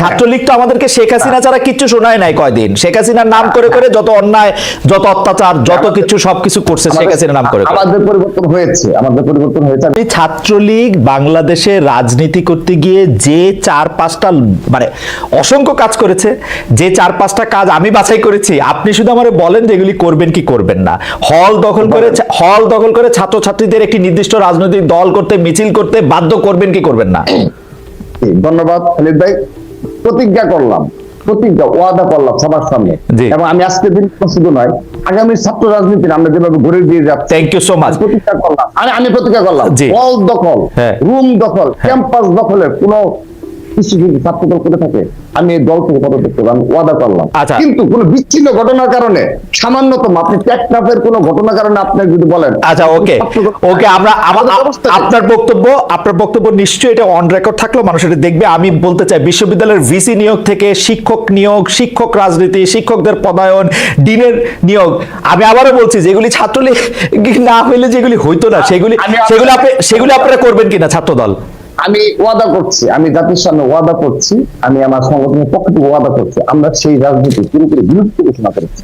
ছাত্রলীগ তো আমাদেরকে শেখ হাসিনা ছাড়া কিচ্ছু শোনায় নাই কয়দিন। শেখ হাসিনার নাম করে করে যত অন্যায় যত অত্যাচার যত কিছু সবকিছু করছে শেখ হাসিনার নাম করে। আমাদের পরিবর্তন হয়েছে আমাদের পরিবর্তন হয়েছে। ছাত্রলীগ বাংলাদেশে রাজনীতি করতে গিয়ে যে চার পাঁচটা মানে অসংখ্য কাজ করেছে যে চার পাঁচটা কাজ আমি বাছাই করেছি আপনি শুধু আমারে বলেন যে এগুলি করবেন কি করবেন না। হল দখল করে হল দখল করে ছাত্রছাত্রীদের একটি নির্দিষ্ট রাজনৈতিক দল করতে মিছিল করতে বাধ্য করবেন কি করবেন না? ধন্যবাদ খালিদ ভাই। প্রতিজ্ঞা করলাম প্রতিজ্ঞা ওয়াদা করলাম সবার সামনে। এবং আমি আজকে দিন শুধু নয় আগামী ছাত্র রাজনীতি আমরা যেভাবে ঘুরে দিয়ে যাচ্ছি থ্যাংক ইউ সো মাচ প্রতিজ্ঞা করলাম আমি আমি প্রতিজ্ঞা করলাম। হল দখল হ্যাঁ। রুম দখল ক্যাম্পাস দখলের কোনো কিছু ছাত্র দল করে থাকে আমি এই দল থেকে পদত্যাগ করব ওয়াদা করলাম। আচ্ছা। কিন্তু কোনো বিচ্ছিন্ন ঘটনার কারণে সামান্যতম আপনি ট্যাকটাফের কোনো ঘটনার কারণে আপনি যদি বলেন আচ্ছা ওকে। ওকে আমরা আমা- আমাদের অবস্থা কি? আপনার বক্তব্য আপনার বক্তব্য নিশ্চয়ই এটা অন রেকর্ড থাকল মানুষ এটা দেখবে। আমি বলতে চাই বিশ্ববিদ্যালয়ের ভিসি নিয়োগ থেকে শিক্ষক নিয়োগ শিক্ষক রাজনীতি শিক্ষকদের পদায়ন ডিনের নিয়োগ। আমি আবারও বলছি যেগুলি ছাত্রলীগ না হইলে যেগুলি হইতো না সেগুলি সেগুলি আপনি সেগুলি আপনারা করবেন কিনা ছাত্রদল? আমি ওয়াদা করছি আমি জাতির সামনে ওয়াদা করছি আমি আমার সংগঠনের পক্ষ থেকে ওয়াদা করছি আমরা সেই রাজনীতি পুরোপুরি বিরুদ্ধ ঘোষণা করেছি।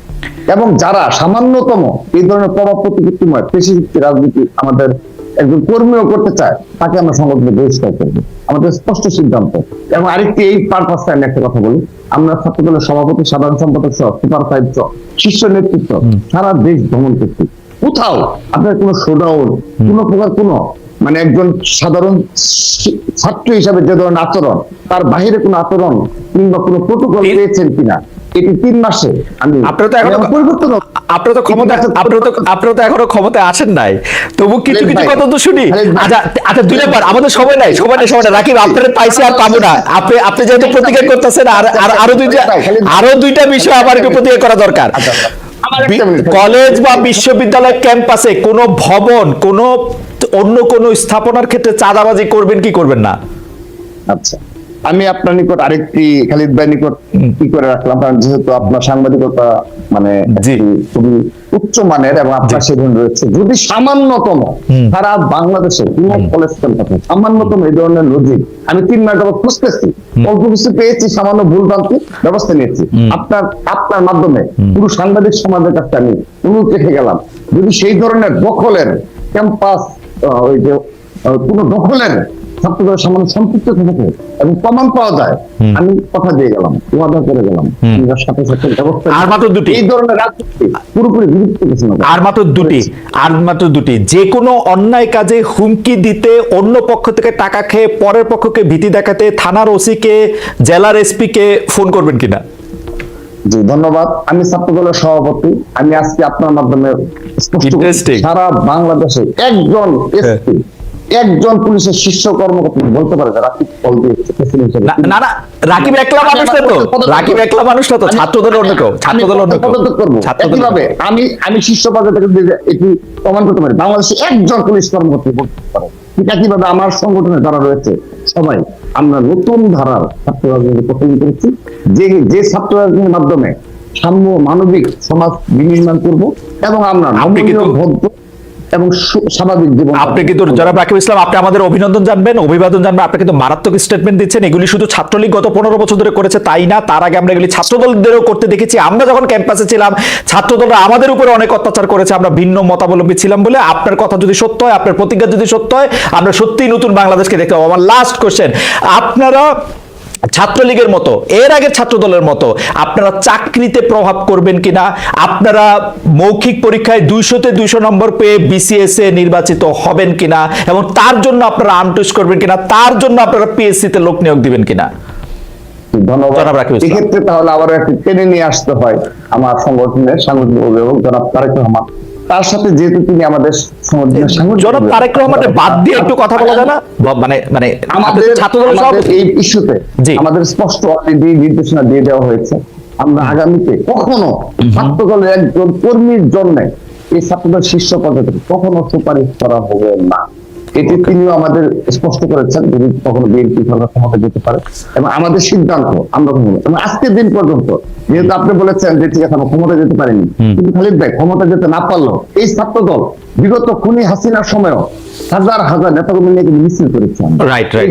এবং যারা সামান্যতম এই ধরনের প্রভাব প্রতিপত্তিময় পেশিভিত্তিক রাজনীতি আমাদের একজন কর্মীও করতে চায় তাকে আমরা সংগঠনে বহিষ্কার করব। আমাদের স্পষ্ট সিদ্ধান্ত। এবং আরেকটি এই পারপাসে আমি একটা কথা বলি আমরা ছাত্রদলের সভাপতি সাধারণ সম্পাদক সহ সুপার ফাইভ সহ শীর্ষ নেতৃত্ব সারা দেশ ভ্রমণ করছি। কোথাও আপনার কোনো শোডাউন কোনো প্রকার কোনো মানে একজন সাধারণ ছাত্র হিসাবে যে ধরনের আচরণ তার বাহিরে কোনো আচরণ কিংবা কোনো প্রোটোকল পেয়েছেন কিনা এটি তিন মাসে আমি আপনারা তো এখনও পরিবর্তন আপনারা তো ক্ষমতা আপনারা তো আপনারা তো এখনও ক্ষমতায় আসেন নাই। তবু কিছু কিছু কথা তো শুনি। আচ্ছা আচ্ছা দুই নাম্বার আমাদের সময় নাই সময় নাই সময় নাই। রাকিব আপনারা পাইছি আর পাবো না। আপনি আপনি যেহেতু প্রতিজ্ঞা করতেছেন আর আর আরও দুইটা আরও দুইটা বিষয় আমার একটু প্রতিজ্ঞা করা দরকার। আচ্ছা, মিনিট। কলেজ বা বিশ্ববিদ্যালয় ক্যাম্পাসে কোনো ভবন কোনো অন্য কোনো স্থাপনার ক্ষেত্রে চাঁদাবাজি করবেন কি করবেন না? আচ্ছা আমি আপনার নিকট আরেকটি খালিদ ভাই নিকট কি করে রাখলাম? কারণ যেহেতু আপনার সাংবাদিকতা মানে খুবই উচ্চ মানের এবং আপনার সেদিন রয়েছে। যদি সামান্যতম সারা বাংলাদেশে কোন কলেজ ক্যাম্পাসে সামান্যতম এই ধরনের লজিক আমি তিন মাস যাবত খুঁজতেছি। অল্প কিছু পেয়েছি সামান্য ভুল ভ্রান্তি ব্যবস্থা নিয়েছি। আপনার আপনার মাধ্যমে পুরো সাংবাদিক সমাজের কাছে আমি অনুরোধ রেখে গেলাম। যদি সেই ধরনের দখলের ক্যাম্পাস ওই যে কোনো দখলের ছাত্রদের সম্পৃক্ত থাকে এবং প্রমাণ পাওয়া যায়। আমি কথা দিয়ে গেলাম ওয়াদা করে গেলাম। সাথে সাথে ব্যবস্থা আর মাত্র দুটি। এই ধরনের রাজনীতি পুরোপুরি ঘোষণা আর মাত্র দুটি। আর মাত্র দুটি। যে কোনো অন্যায় কাজে হুমকি দিতে অন্য পক্ষ থেকে টাকা খেয়ে পরের পক্ষকে ভীতি দেখাতে থানার ওসিকে জেলার এসপি কে ফোন করবেন কিনা? জি ধন্যবাদ। আমি ছাত্রদলের সভাপতি। আমি আজকে আপনার মাধ্যমে স্পষ্ট সারা বাংলাদেশে একজন এসপি একজন পুলিশের শীর্ষ কর্মকর্তা বলতে পারে রাকিব কল দিয়েছে না না না রাকিব একলা মানুষ না তো। রাকিব একলা মানুষ না তো অন্য কেউ অন্য কেউ আমি আমি শীর্ষ পর্যায়ে থেকে এটি প্রমাণ করতে পারি। বাংলাদেশে একজন পুলিশ কর্মকর্তা বলতে পারে। ঠিক একইভাবে আমার সংগঠনে যারা রয়েছে? সবাই আমরা নতুন ধারার ছাত্র রাজনীতি প্রচলন করেছি। যে যে ছাত্র রাজনীতির মাধ্যমে সাম্য মানবিক সমাজ বিনির্মাণ করব এবং আমরা ভদ্র এবং স্বাভাবিক জীবন আপনি কিন্তু জনাব রাকিব ইসলাম, আপনি আমাদের অভিনন্দন জানবেন, অভিবাদন জানবেন, আপনি কিন্তু মারাত্মক স্টেটমেন্ট দিচ্ছেন। এগুলি শুধু ছাত্রলীগ গত পনেরো বছর ধরে করেছে তাই না? তার আগে আমরা এগুলি ছাত্রদলদেরও করতে দেখেছি। আমরা যখন ক্যাম্পাসে ছিলাম, ছাত্রদলরা আমাদের উপরে অনেক অত্যাচার করেছে। আমরা ভিন্ন মতাবলম্বী ছিলাম বলে আপনার কথা যদি সত্য হয়, আপনার প্রতিজ্ঞা যদি সত্য হয়, আমরা সত্যিই নতুন বাংলাদেশকে দেখতে পাবো। আমার লাস্ট কোশ্চেন আপনারা ছাত্রলীগের মতো এর আগের ছাত্রদলের মতো আপনারা চাকরিতে প্রভাব করবেন কিনা? আপনারা মৌখিক পরীক্ষায় দুইশোতে দুইশো নম্বর পেয়ে বিসিএস এ নির্বাচিত হবেন কিনা? এবং তার জন্য আপনারা আনটুস করবেন কিনা? তার জন্য আপনারা পিএসসি তে লোক নিয়োগ দিবেন কিনা? ধন্যবাদ। এক্ষেত্রে তাহলে আবার একটি টেনে নিয়ে আসতে হয় আমার সংগঠনের সাংগঠনিক অভিভাবক জনাব তারেক রহমান। তার সাথে যেহেতু তিনি আমাদের জনাব তারেক বাদ দিয়ে একটু কথা বলা যায় না? মানে মানে আমাদের এই ইস্যুতে আমাদের স্পষ্ট অলরেডি নির্দেশনা দিয়ে দেওয়া হয়েছে। আমরা আগামীতে কখনো ছাত্রদলের একজন কর্মীর জন্য এই ছাত্রদের শীর্ষ পদে কখনো সুপারিশ করা হবে না। এটি তিনিও আমাদের স্পষ্ট করেছেন যদি কখনো বিএনপি সরকার ক্ষমতা যেতে পারে। এবং আমাদের সিদ্ধান্ত আমরা কখনো এবং আজকের দিন পর্যন্ত যেহেতু আপনি বলেছেন যে ঠিক আছে আমরা ক্ষমতা যেতে পারিনি। কিন্তু খালিদ ভাই ক্ষমতা যেতে না পারল এই ছাত্র দল বিগত খুনি হাসিনার সময়ও হাজার হাজার নেতাকর্মী নিয়ে কিন্তু মিছিল করেছে.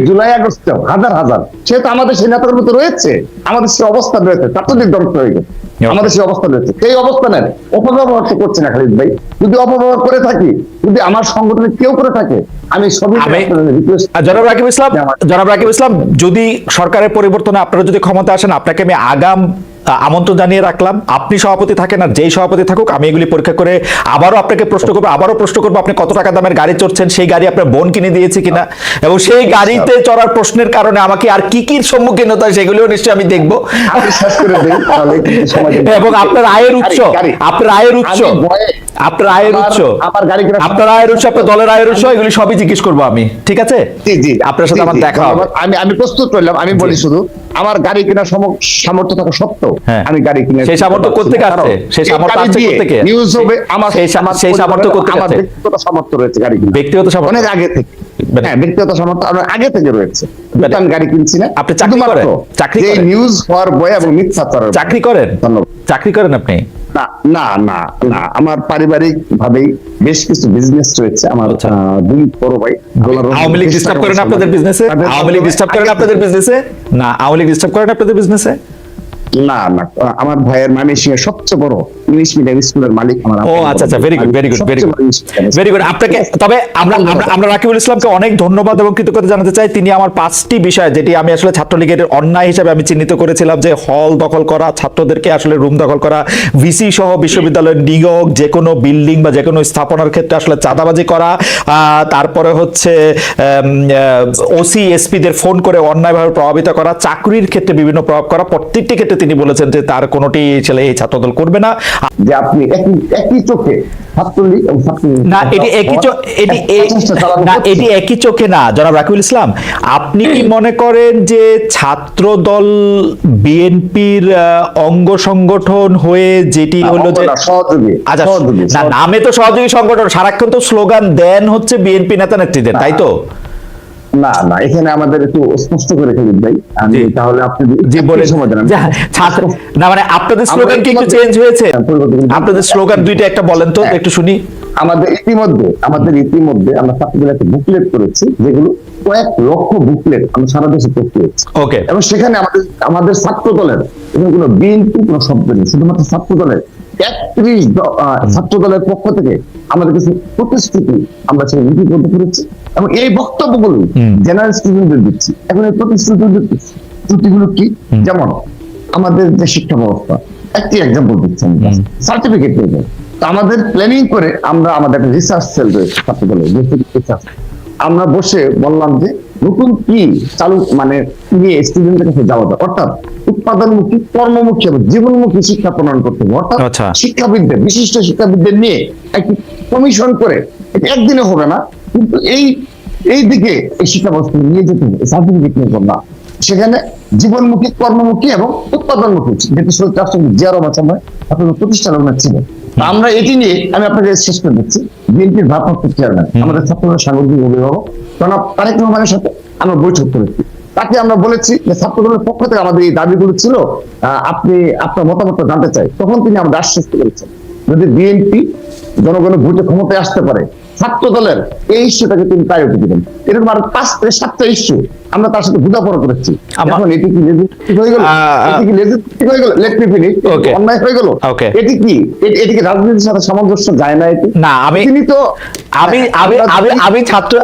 জুলাই আগস্টে হাজার হাজার সেহেতু আমাদের সেই নেতাকর্মী তো রয়েছে আমাদের সেই অবস্থা রয়েছে তার ছাত্রদের ধ্বংস হয়ে গেছে. আমাদের সেই অবস্থা রয়েছে। সেই অবস্থানের অপব্যবহার তো করছে না খালিদ ভাই। যদি অপব্যবহার করে থাকি যদি আমার সংগঠনে কেউ করে থাকে আমি সবই জনাব রাকিব ইসলাম জনাব রাকিব ইসলাম যদি সরকারের পরিবর্তনে আপনারা যদি ক্ষমতা আসেন আপনাকে আমি আগাম আমন্ত্রণ জানিয়ে রাখলাম। আপনি সভাপতি থাকেন আর যেই সভাপতি থাকুক আমি এগুলি পরীক্ষা করে আবারও আপনাকে প্রশ্ন করব আবারও প্রশ্ন করব আপনি কত টাকা দামের গাড়ি চড়ছেন সেই গাড়ি আপনার বোন কিনে দিয়েছে কিনা? এবং সেই গাড়িতে চড়ার প্রশ্নের কারণে আমাকে আর কি কি সম্মুখীন হতে হয় সেগুলিও নিশ্চয়ই আমি দেখব। এবং আপনার আয়ের উৎস। আপনার আয়ের উৎস আপনার আয়ের উৎস আমার গাড়ি আপনার আয়ের উৎস আপনার দলের আয়ের উৎস এগুলি সবই জিজ্ঞেস করব আমি ঠিক আছে? জি জি। আপনার সাথে আমার দেখা হবে। আমি আমি প্রস্তুত করলাম আমি বলি শুধু আমার গাড়ি কেনার সামর্থ্য থাকা সত্ত্বেও। আমি গাড়ি কিনে সেই সামর্থ্য কোত্থেকে আসছে? সেই সামর্থ্য আসছে? নিউজ হবে আমার সেই সামর্থ্য আমার আসছে? ব্যক্তিগত সামর্থ্য রয়েছে গাড়ি কিনা ব্যক্তিগত সামর্থ্য? অনেক আগে থেকে। মানে- হ্যাঁ ব্যক্তিগত সামর্থ্য অনেক আগে থেকে রয়েছে। মানে- আমি গাড়ি কিনছি না। আপনি চাকরি করেন? চাকরি করেন? নিউজ হওয়ার বই এবং। চাকরি করেন? চাকরি করেন আপনি? না না না আমার পারিবারিক ভাবেই বেশ কিছু বিজনেস রয়েছে। আমার আচ্ছা। দুই বড় ভাই। আওয়ামী লীগ ডিস্টার্ব করেন আপনাদের বিজনেসে আওয়ামী লীগ ডিস্টার্ব করেন আপনাদের বিজনেসে না আওয়ামী লীগ ডিস্টার্ব করেন আপনাদের বিজনেসে না না আমার ভাইয়ের এর সবচেয়ে বড় ইংলিশ মিডিয়াম স্কুলের মালিক আমার ও আচ্ছা আচ্ছা very good very good very good very good আপনাকে তবে আমরা আমরা- রাকিবুল ইসলামকে অনেক ধন্যবাদ এবং কৃতজ্ঞতা জানাতে চাই। তিনি আমার পাঁচটি বিষয় যেটি আমি আসলে ছাত্রলীগের অন্যায় হিসেবে আমি চিহ্নিত করেছিলাম যে হল দখল করা ছাত্রদেরকে আসলে রুম দখল করা ভিসি সহ বিশ্ববিদ্যালয়ের নিয়োগ যে কোনো বিল্ডিং বা যে কোনো স্থাপনার ক্ষেত্রে আসলে চাঁদাবাজি করা আহ, তারপরে হচ্ছে ওসি এসপিদের ফোন করে অন্যায়ভাবে প্রভাবিত করা চাকরির ক্ষেত্রে বিভিন্ন প্রভাব করা প্রত্যেকটি ক্ষেত্রে তিনি বলেছেন যে তার কোনোটি ছেলে এই ছাত্রদল করবে না। যে আপনি একই একই চোখে না এটি একই এটি না এটি একই চোখে না জনাব রাকিবুল ইসলাম। আপনি কি মনে করেন যে ছাত্র দল বিএনপির অঙ্গ সংগঠন হয়ে যেটি হলো যে না, সহযোগী আচ্ছা না নামে তো সহযোগী সংগঠন সারাক্ষণ তো স্লোগান দেন হচ্ছে বিএনপি নেতা নেত্রীদের তাই তো? না না এখানে আমাদের একটু স্পষ্ট করে ভাই। আমি তাহলে জি বলে সময় দেন ছাত্র না মানে আপনাদের স্লোগান কি একটু চেঞ্জ হয়েছে? হ্যাঁ, আপনাদের স্লোগান দুইটা একটা বলেন তো একটু শুনি। আমাদের ইতিমধ্যে আমাদের ইতিমধ্যে আমরা ছাত্রদের একটা বুকলেট করেছি যেগুলো কয়েক লক্ষ বুকলেট আমরা সারা দেশে প্রক্রিয়েছি ওকে এবং সেখানে আমাদের আমাদের ছাত্র দলের কোনো বিএনপি কোনো শব্দ নেই শুধুমাত্র ছাত্র দলের ছাত্র দলের পক্ষ থেকে আমাদের কিছু প্রতিশ্রুতি আমরা সেই লিপিবদ্ধ করেছি এবং এই বক্তব্যগুলো জেনারেল স্টুডেন্টদের দিচ্ছি। এখন এই প্রতিশ্রুতিগুলো ত্রুটিগুলো কি? যেমন আমাদের যে শিক্ষা ব্যবস্থা একটি এক্সাম্পল দিচ্ছি আমি সার্টিফিকেট পেয়ে যাই তো আমাদের প্ল্যানিং করে আমরা আমাদের একটা রিসার্চ সেল রয়েছে ছাত্র দলের আমরা বসে বললাম যে নতুন কি চালু মানে নিয়ে স্টুডেন্টের কাছে যাওয়া যায়। অর্থাৎ উৎপাদনমুখী কর্মমুখী এবং জীবনমুখী শিক্ষা প্রণয়ন করতে হবে। অর্থাৎ আচ্ছা। শিক্ষাবিদদের বিশিষ্ট শিক্ষাবিদদের নিয়ে একটি কমিশন করে এটা একদিনে হবে না কিন্তু এই এই দিকে এই শিক্ষা ব্যবস্থা নিয়ে যেতে হবে সার্টিফিকেট নিয়ে না সেখানে জীবনমুখী কর্মমুখী এবং উৎপাদনমুখী যেটি শহীদ রাষ্ট্রপতি জিয়া রহমান সময় আপনাদের প্রতিষ্ঠান ওনার ছিল। আমরা এটি নিয়ে আমি আপনাকে শেষ করে দিচ্ছি। বিএনপির ভারপ্রাপ্ত চেয়ারম্যান আমাদের ছাত্রদের সাংগঠনিক অভিভাবক জনাব তারেক রহমানের সাথে আমরা বৈঠক করেছি। তাকে আমরা বলেছি যে ছাত্রদলের পক্ষ থেকে আমাদের এই দাবিগুলো ছিল আপনি আপনার মতামত জানতে চাই। তখন তিনি আমাদের আশ্বস্ত করেছেন যদি বিএনপি জনগণের ভোটে ক্ষমতায় আসতে পারে ছাত্র দলের এই ইস্যুটাকে তিনি প্রায়োরিটি দিবেন। এরকম আর পাঁচ থেকে সাতটা ইস্যু আমরা তার সাথে বোঝাপড়া করেছি। এখন এটি কি হয়ে গেল? এটি কি লেজিস্টিক হয়ে গেল? ফিনিশ অন্যায় হয়ে গেল? এটি কি এটি- কি রাজনীতির সাথে সামঞ্জস্য যায় না এটি? না আমি তিনি তো আমি আমি আমি ছাত্র